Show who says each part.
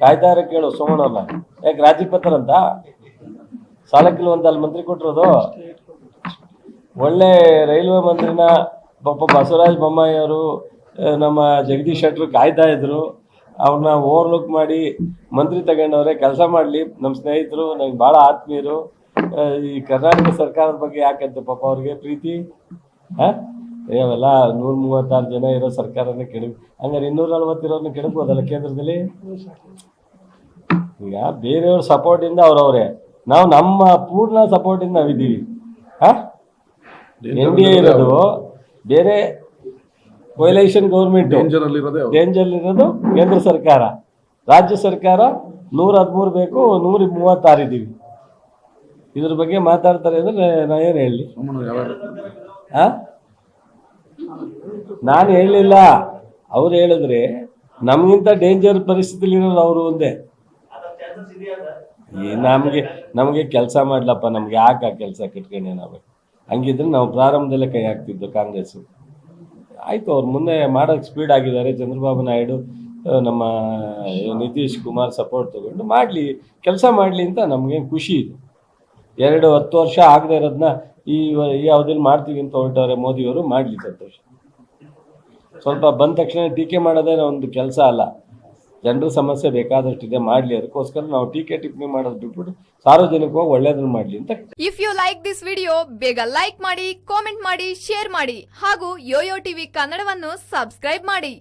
Speaker 1: ಕಾಯ್ತಾ ಇರೋ ಕೇಳು ಸೋಮಣ್ಣವ್ರನ್ನ ಯಾಕೆ ರಾಜೀಪತ್ರ ಅಂತ? ಸಾಲಕ್ಕಿಲ್ಲ ಒಂದು ಅಲ್ಲಿ ಮಂತ್ರಿ ಕೊಟ್ಟಿರೋದು? ಒಳ್ಳೆ ರೈಲ್ವೆ ಮಂತ್ರಿನ ಪಾಪ ಬಸವರಾಜ ಬೊಮ್ಮಾಯಿ ಅವರು ನಮ್ಮ ಜಗದೀಶ್ ಶೆಟ್ಟರು ಕಾಯ್ತಾ ಇದ್ರು. ಅವ್ರನ್ನ ಓವರ್ಲುಕ್ ಮಾಡಿ ಮಂತ್ರಿ ತಗೊಂಡವ್ರೆ ಕೆಲಸ ಮಾಡಲಿ. ನಮ್ಮ ಸ್ನೇಹಿತರು ನನಗೆ ಭಾಳ ಆತ್ಮೀಯರು. ಈ ಕರ್ನಾಟಕ ಸರ್ಕಾರದ ಬಗ್ಗೆ ಯಾಕಂತೆ ಪಾಪ ಅವ್ರಿಗೆ ಪ್ರೀತಿ? ಹಾಂ? ಅವೆಲ್ಲ ನೂರ ಮೂವತ್ತಾರು ಜನ ಇರೋ ಸರ್ಕಾರನ ಕೆಡ ಹಂಗಾರೆ ಇನ್ನೂರ ನಲ್ವತ್ತಿರೋರ್ನ ಕೆಡಬೋದಲ್ಲ ಕೇಂದ್ರದಲ್ಲಿ? ಈಗ ಬೇರೆಯವ್ರ ಸಪೋರ್ಟಿಂದ ಅವ್ರವ್ರೆ. ನಾವು ನಮ್ಮ ಪೂರ್ಣ ಸಪೋರ್ಟಿಂದ ನಾವಿದ್ದೀವಿ. ಹಾಂ? ಎನ್ ಡಿ ಎ ಇರೋದು ಬೇರೆ ಕೊಯಲೇಷನ್ ಗೌರ್ಮೆಂಟ್
Speaker 2: ಡೇಂಜರ್ ಅಲ್ಲಿ ಇರೋದೇ
Speaker 1: ಇರೋದು ಕೇಂದ್ರ ಸರ್ಕಾರ. ರಾಜ್ಯ ಸರ್ಕಾರ ನೂರ ಹದಿಮೂರು ಬೇಕು ನೂರ ಮೂವತ್ತಾರು ಇದ್ದೀವಿ. ಇದ್ರ ಬಗ್ಗೆ ಮಾತಾಡ್ತಾರೆ ಅಂದ್ರೆ ನಾ ಏನು
Speaker 2: ಹೇಳಿ?
Speaker 1: ಆ ನಾನು ಹೇಳಲಿಲ್ಲ ಅವ್ರು ಹೇಳಿದ್ರೆ ನಮಗಿಂತ ಡೇಂಜರ್ ಪರಿಸ್ಥಿತಿಲಿ ಇರೋದು ಅವರು ಒಂದೇ. ನಮಗೆ ನಮಗೆ ಕೆಲಸ ಮಾಡ್ಲಪ್ಪ, ನಮ್ಗೆ ಯಾಕೆ ಕೆಲಸ ಕಟ್ಕೊಂಡೆ ನಾವು? ಹಂಗಿದ್ರೆ ನಾವು ಪ್ರಾರಂಭದಲ್ಲೇ ಕೈ ಹಾಕ್ತಿದ್ದು ಕಾಂಗ್ರೆಸ್ ಆಯ್ತು, ಅವ್ರು ಮುಂದೆ ಮಾಡೋಕ್ಕೆ ಸ್ಪೀಡ್ ಆಗಿದ್ದಾರೆ. ಚಂದ್ರಬಾಬು ನಾಯ್ಡು ನಮ್ಮ ನಿತೀಶ್ ಕುಮಾರ್ ಸಪೋರ್ಟ್ ತಗೊಂಡು ಮಾಡಲಿ, ಕೆಲಸ ಮಾಡಲಿ ಅಂತ ನಮಗೇನು ಖುಷಿ ಇದೆ. ಎರಡು ಹತ್ತು ವರ್ಷ ಆಗದೆ ಇರೋದನ್ನ ಈ ಈ ಮಾಡ್ತೀವಿ ಅಂತ ಹೊರಟವ್ರೆ ಮೋದಿಯವರು, ಮಾಡಲಿ ಸಂತೋಷ. ಸ್ವಲ್ಪ ಬಂದ ತಕ್ಷಣ ಟೀಕೆ ಮಾಡೋದೇ ಒಂದು ಕೆಲಸ ಅಲ್ಲ. ಜನರ ಸಮಸ್ಯೆ ಬೇಕಾದಷ್ಟಿದೆ, ಮಾಡಲಿ ಅದಕ್ಕೋಸ್ಕರ ನಾವು ಟೀಕೆ ಟಿಪ್ಪಣಿ ಮಾಡೋದು ಬಿಟ್ಬಿಟ್ಟು ಸಾರ್ವಜನಿಕವಾಗಿ ಒಳ್ಳೇದನ್ನ ಮಾಡಲಿ ಅಂತ
Speaker 3: if you like this video ಬೇಗ ಲೈಕ್ ಮಾಡಿ ಕಾಮೆಂಟ್ ಮಾಡಿ ಶೇರ್ ಮಾಡಿ ಹಾಗೂ ಯೋಯೋ ಟಿವಿ ಕನ್ನಡವನ್ನು ಸಬ್ಸ್ಕ್ರೈಬ್ ಮಾಡಿ.